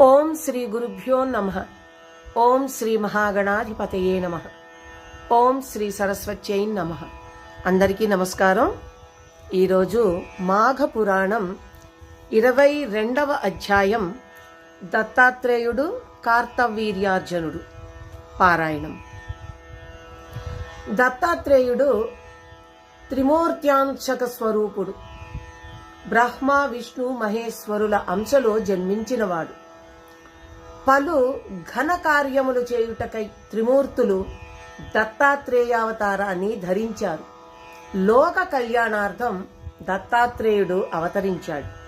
ఓం శ్రీ గురుభ్యో నమ. ఓం శ్రీ మహాగణాధిపతయే నమ. ఓం శ్రీ సరస్వత్యై నమ. అందరికీ నమస్కారం. ఈరోజు మాఘ పురాణం ఇరవై రెండవ అధ్యాయం దత్తాత్రేయుడు కార్తవీర్యార్జునుడు పారాయణం. దత్తాత్రేయుడు త్రిమూర్త్యాంశక స్వరూపుడు. బ్రహ్మ విష్ణు మహేశ్వరుల అంశలో జన్మించినవాడు. పలు ఘన కార్యములు చేయుటకై త్రిమూర్తులు దత్తాత్రేయావతారాన్ని ధరించారు. లోక కళ్యాణార్థం దత్తాత్రేయుడు అవతరించాడు.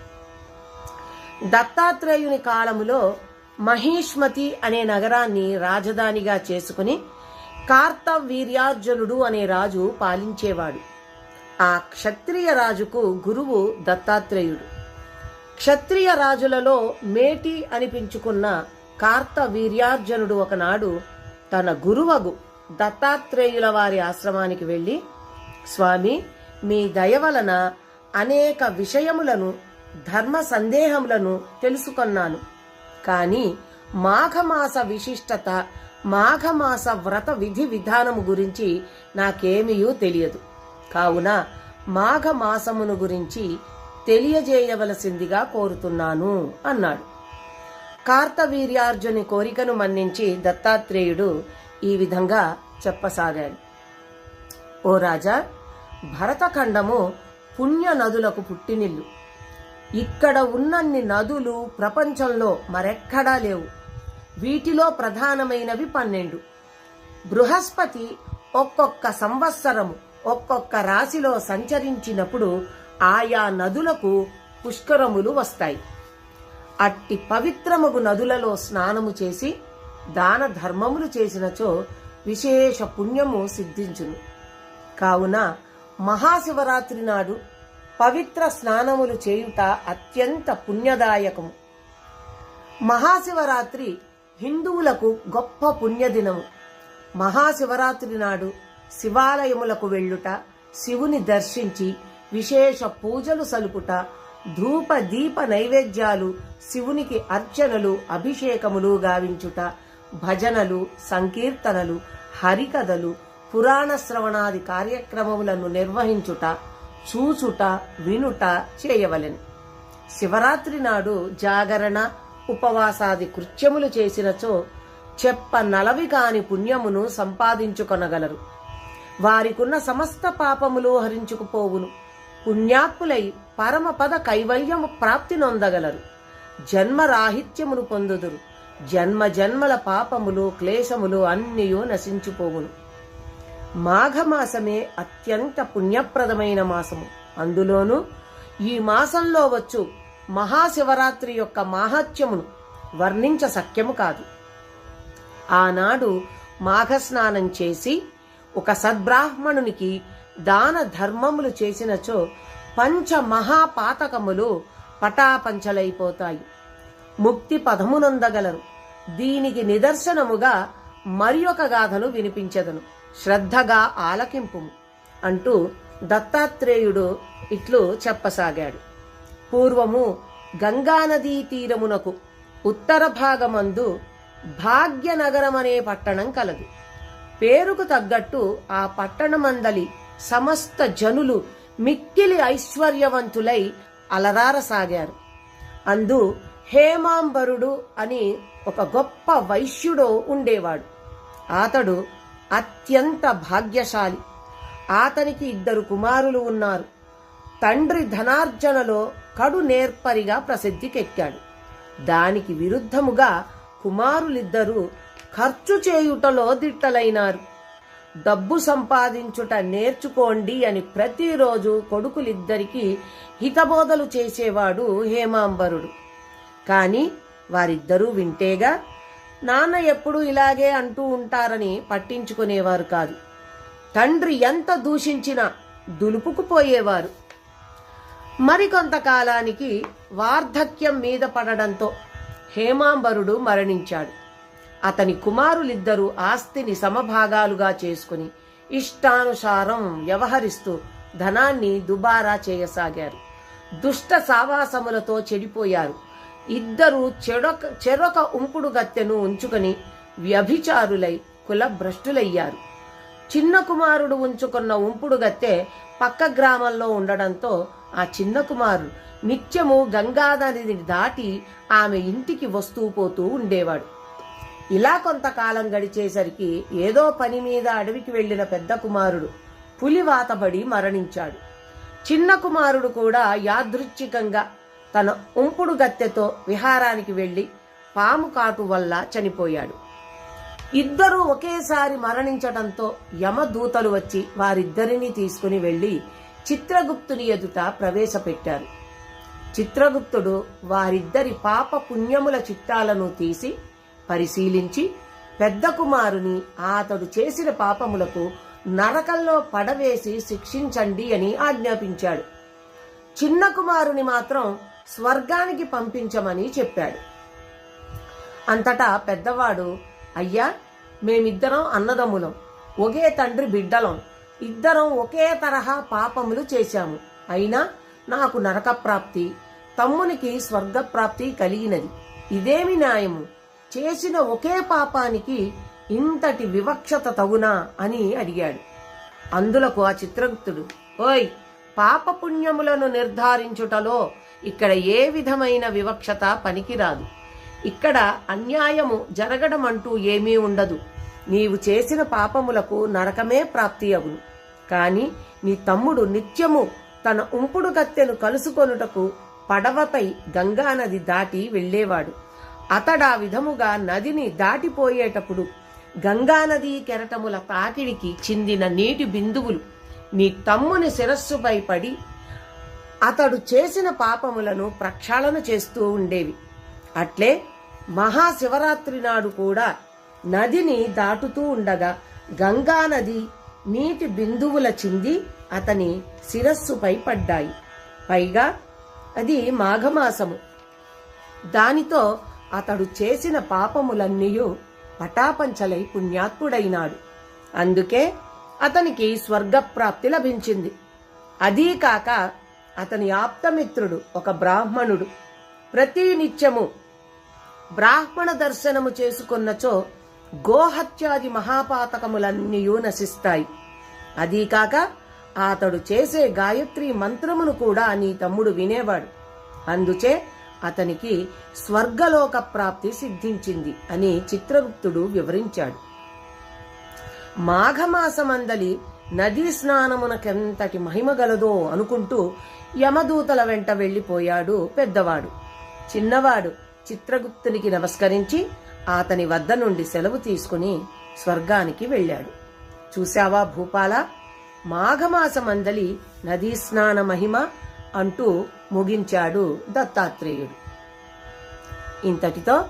దత్తాత్రేయుని కాలములో మహిష్మతి అనే నగరాన్ని రాజధానిగా చేసుకుని కార్తవీర్యార్జునుడు అనే రాజు పాలించేవాడు. ఆ క్షత్రియ రాజుకు గురువు దత్తాత్రేయుడు. క్షత్రియ రాజులలో మేటి అనిపించుకున్న కార్త వీర్యార్జునుడు ఒకనాడు తన గురువగు దత్తాత్రేయుల వారి ఆశ్రమానికి వెళ్ళి స్వామి మీ దయ వలన అనేక విషయములను ధర్మ సందేహములను తెలుసుకొన్నాను. కాని మాఘమాస విశిష్టత మాఘమాస వ్రత విధి విధానము గురించి నాకేమీయూ తెలియదు. కావున మాఘమాసమును గురించి తెలియజేయవలసిందిగా కోరుతున్నాను అన్నాడు. కార్తవీర్యార్జుని కోరికను మన్నించి దత్తాత్రేయుడు ఈ విధంగా చెప్పసాగాడు. ఓ రాజా భరతఖండము పుణ్య నదులకు పుట్టినిల్లు. ఇక్కడ ఉన్నన్ని నదులు ప్రపంచంలో మరెక్కడా లేవు. వీటిలో ప్రధానమైనవి పన్నెండు. బృహస్పతి ఒక్కొక్క సంవత్సరము ఒక్కొక్క రాశిలో సంచరించినప్పుడు ఆయా నదులకు పుష్కరములు వస్తాయి. అట్టి పవిత్రమగు నదులలో స్నానము చేసి దాన ధర్మములు చేసినచో విశేష పుణ్యము సిద్ధించును. కావున మహాశివరాత్రి నాడు పవిత్ర స్నానములు చేయుట అత్యంత పుణ్యదాయకము. మహాశివరాత్రి హిందువులకు గొప్ప పుణ్యదినము. మహాశివరాత్రి నాడు శివాలయములకు వెళ్ళుట శివుని దర్శించి విశేష పూజలు సలుపుట ధూప దీప నైవేద్యాలు శివునికి అర్చనలు అభిషేకములు గావించుట భజనలు సంకీర్తనలు హరికథలు పురాణ శ్రవణాది కార్యక్రమములను నిర్వహించుట చూచుట వినుట చేయవలెను. శివరాత్రి నాడు జాగరణ ఉపవాసాది కృత్యములు చేసినచో చెప్ప నలవి కాని పుణ్యమును సంపాదించుకొనగలరు. వారికున్న సమస్త పాపములు హరించుకుపోవును. పుణ్యాత్ములై పరమపద కైవల్యము ప్రాప్తి నొందగలరు. జన్మరాహిత్యమును పొందుదురు. జన్మ జన్మల పాపములు క్లేశములు అన్నియూ నశించిపోవును. మాఘమాసమే అత్యంత పుణ్యప్రదమైన మాసము. అందులోనూ ఈ మాసంలో వచ్చు మహాశివరాత్రి యొక్క మాహాత్యమును వర్ణించ సఖ్యము కాదు. ఆనాడు మాఘస్నానం చేసి ఒక సద్బ్రాహ్మణునికి దాన ధర్మములు చేసినచో పంచ మహాపాతకములు పటాపంచలైపోతాయి. ముక్తి పదమునందగలరు. దీనికి నిదర్శనముగా మరి ఒక గాథను వినిపించదను. శ్రద్ధగా ఆలకింపు అంటూ దత్తాత్రేయుడు ఇట్లు చెప్పసాగాడు. పూర్వము గంగానదీ తీరమునకు ఉత్తర భాగమందు భాగ్యనగరమనే పట్టణం కలదు. పేరుకు తగ్గట్టు ఆ పట్టణమందలి సమస్త జనులు మిక్కిలి ఐశ్వర్యవంతులై అలరారసాగారు అందు హేమాంబరుడు అని ఒక గొప్ప వైశ్యుడు ఉండేవాడు. అతడు అత్యంత భాగ్యశాలి. అతనికి ఇద్దరు కుమారులు ఉన్నారు. తండ్రి ధనార్జనలో కడు నేర్పరిగా ప్రసిద్ధికెక్కాడు దానికి విరుద్ధముగా కుమారులిద్దరూ ఖర్చు చేయుటలో దిట్టలైనారు. డబ్బు సంపాదించుట నేర్చుకోండి అని ప్రతిరోజు కొడుకులిద్దరికీ హితబోధలు చేసేవాడు హేమాంబరుడు. కాని వారిద్దరూ వింటేగా నాన్న ఎప్పుడూ ఇలాగే అంటూ ఉంటారని పట్టించుకునేవారు కాదు. తండ్రి ఎంత దూషించినా దులుపుకుపోయేవారు మరికొంతకాలానికి వార్ధక్యం మీద పడడంతో హేమాంబరుడు మరణించాడు. అతని కుమారులిద్దరూ ఆస్తిని సమభాగాలుగా చేసుకుని ఇష్టానుసారం వ్యవహరిస్తూ ధనాన్ని దుబారా చేయసాగారు. దుష్ట సావాసములతో చెడిపోయారు. ఇద్దరు చెడొక చెరొక ఉంపుడు గత్తెను ఉంచుకొని వ్యభిచారులై కులభ్రష్టులయ్యారు. చిన్న కుమారుడు ఉంచుకున్న ఉంపుడు గత్తె పక్క గ్రామంలో ఉండడంతో ఆ చిన్న కుమారుడు నిత్యము గంగానదిని దాటి ఆమె ఇంటికి వస్తూ పోతూ ఉండేవాడు. ఇలా కొంతకాలం గడిచేసరికి ఏదో పని మీద అడవికి వెళ్ళిన పెద్ద కుమారుడు పులివాతబడి మరణించాడు. చిన్న కుమారుడు కూడా యాదృచ్ఛికంగా తన ఉంపుడు గత్తెతో విహారానికి వెళ్ళి పాము కాటు వల్ల చనిపోయాడు. ఇద్దరూ ఒకేసారి మరణించటంతో యమదూతలు వచ్చి వారిద్దరినీ తీసుకుని వెళ్ళి చిత్రగుప్తుని ఎదుట ప్రవేశపెట్టారు. చిత్రగుప్తుడు వారిద్దరి పాప పుణ్యముల చిట్టాలను తీసి పరిశీలించి పెద్ద కుమారుని అతడు చేసిన పాపములకు నరకంలో పడవేసి శిక్షించండి అని ఆజ్ఞాపించాడు. చిన్న కుమారుని మాత్రం స్వర్గానికి పంపించమని చెప్పాడు. అంతటా పెద్దవాడు అయ్యా మేమిద్దరం అన్నదమ్ములం ఒకే తండ్రి బిడ్డలం ఇద్దరం ఒకే తరహా పాపములు చేశాము. అయినా నాకు నరకప్రాప్తి తమ్మునికి స్వర్గప్రాప్తి కలిగినది. ఇదేమి న్యాయము? చేసిన ఒకే పాపానికి ఇంతటి వివక్షత తగునా అని అడిగాడు. అందులకు ఆ చిత్రగుప్తుడు ఓయ్ పాపపుణ్యములను నిర్ధారించుటలో ఇక్కడ ఏ విధమైన వివక్షత పనికిరాదు. ఇక్కడ అన్యాయము జరగడం అంటూ ఏమీ ఉండదు. నీవు చేసిన పాపములకు నరకమే ప్రాప్తి అగును. కాని నీ తమ్ముడు నిత్యము తన ఉంపుడు కత్తెను కలుసుకొనుటకు పడవపై గంగానది దాటి వెళ్ళేవాడు. అతడా విధముగా నదిని దాటిపోయేటప్పుడు గంగానదీ కెరటముల తాకిడికి చెందిన నీటి బిందువులు నీ తమ్ముని శిరస్సుపై పడి అతడు చేసిన పాపములను ప్రక్షాళన చేస్తూ ఉండేవి. అట్లే మహాశివరాత్రి నాడు కూడా నదిని దాటుతూ ఉండగా గంగా నది నీటి బిందువుల చింది అతని శిరస్సుపై పడ్డాయి. పైగా అది మాఘమాసము. దానితో అతడు చేసిన పాపములన్నీయు పటాపంచలై పుణ్యాత్ముడైనాడు. అందుకే అతనికి స్వర్గప్రాప్తి లభించింది. అదీ కాక అతని ఆప్తమిత్రుడు ఒక బ్రాహ్మణుడు. ప్రతి నిత్యము బ్రాహ్మణ దర్శనము చేసుకున్నచో గోహత్యాది మహాపాతకములన్నీయూ నశిస్తాయి. అదీ కాక అతడు చేసే గాయత్రి మంత్రమును కూడా నీ తమ్ముడు వినేవాడు. అందుచే అతనికి స్వర్గలోక ప్రాప్తి సిద్ధించింది అని చిత్రగుప్తుడు వివరించాడు. మాఘమాసమందలి నదీ స్నానమునకెంతటి మహిమ గలదో అనుకుంటూ యమదూతల వెంట వెళ్ళిపోయాడు పెద్దవాడు. చిన్నవాడు చిత్రగుప్తునికి నమస్కరించి అతని వద్ద నుండి సెలవు తీసుకుని స్వర్గానికి వెళ్ళాడు. చూశావా భూపాల? మాఘమాసమందలి నదీ స్నాన మహిమ అంటూ ముగించాడు దత్తాత్రేయుడు. ఇంతటితో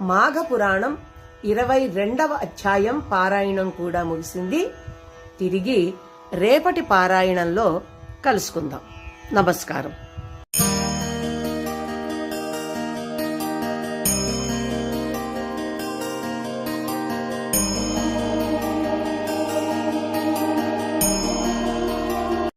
మాఘ పురాణం ఇరవై రెండవ అధ్యాయం పారాయణం కూడా ముగిసింది. తిరిగి రేపటి పారాయణంలో కలుసుకుందాం. నమస్కారం.